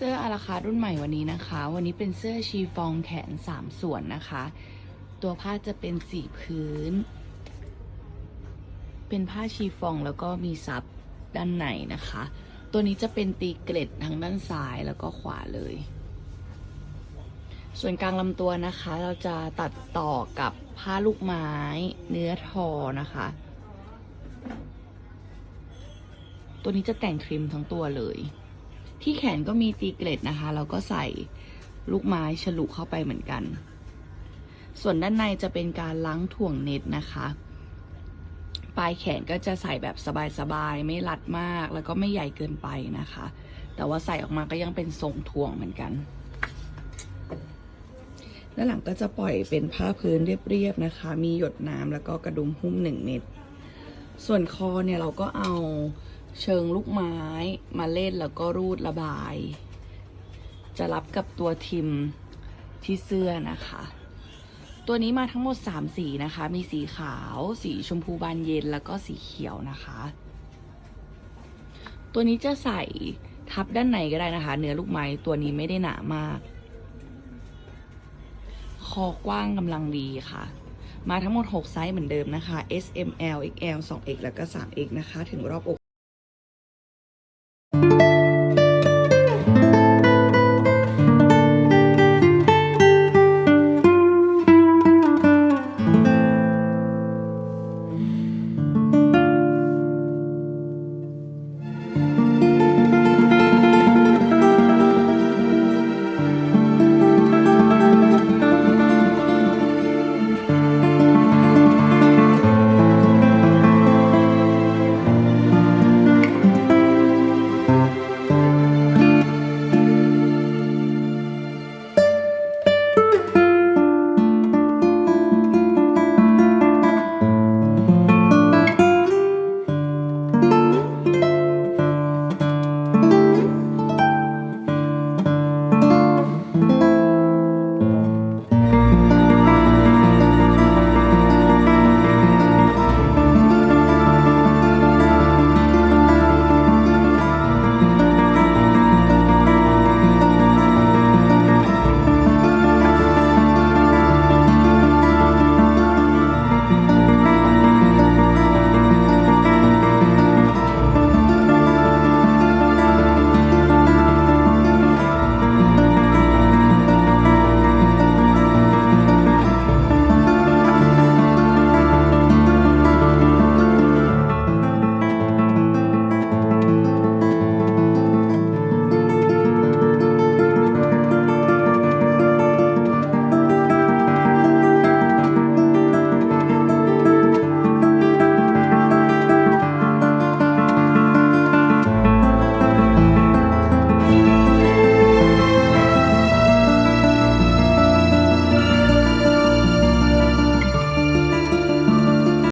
เสื้ออาราคารุ่นใหม่วันนี้นะคะ วันนี้เป็นเสื้อชีฟองแขนสามส่วนนะคะ ตัวผ้าจะเป็นสีพื้น เป็นผ้าชีฟองแล้วก็มีซับด้านในนะคะ ตัวนี้จะเป็นตีเกล็ดทั้งด้านซ้ายแล้วก็ขวาเลย ส่วนกลางลำตัวนะคะ เราจะตัดต่อกับผ้าลูกไม้ เนื้อทอนะคะ ตัวนี้จะแต่งทริมทั้งตัวเลย ที่แขนก็มีตีเกล็ดนะคะ แล้วก็ใส่ลูกไม้ฉลุเข้าไปเหมือนกัน ส่วนด้านในจะเป็นการล้างถ่วงเน็ตนะคะ ปลายแขนก็จะใส่แบบสบายๆ ไม่รัดมาก แล้วก็ไม่ใหญ่เกินไปนะคะ แต่ว่าใส่ออกมาก็ยังเป็นทรงถ่วงเหมือนกันด้านหลังก็จะปล่อยเป็นผ้าพื้นเรียบๆนะคะ มีหยดน้ำแล้วก็กระดุมหุ้มหนึ่งเม็ด ส่วนคอเนี่ยเราก็เอา เชิงลูกไม้มาเล่นแล้วก็รูดระบาย จะรับกับตัวทิมที่เสื้อนะคะ ตัวนี้มาทั้งหมด 3 สีนะคะ มีสีขาว สีชมพูบานเย็นแล้วก็สีเขียวนะคะ ตัวนี้จะใส่ทับด้านในก็ได้นะคะ เนื้อลูกไม้ตัวนี้ไม่ได้หนามาก คอกว้างกำลังดีค่ะมาทั้งหมด 6 ไซส์เหมือนเดิมนะคะ S M L X L 2 X แล้วก็ 3 X นะคะ ถึงรอบอก thank you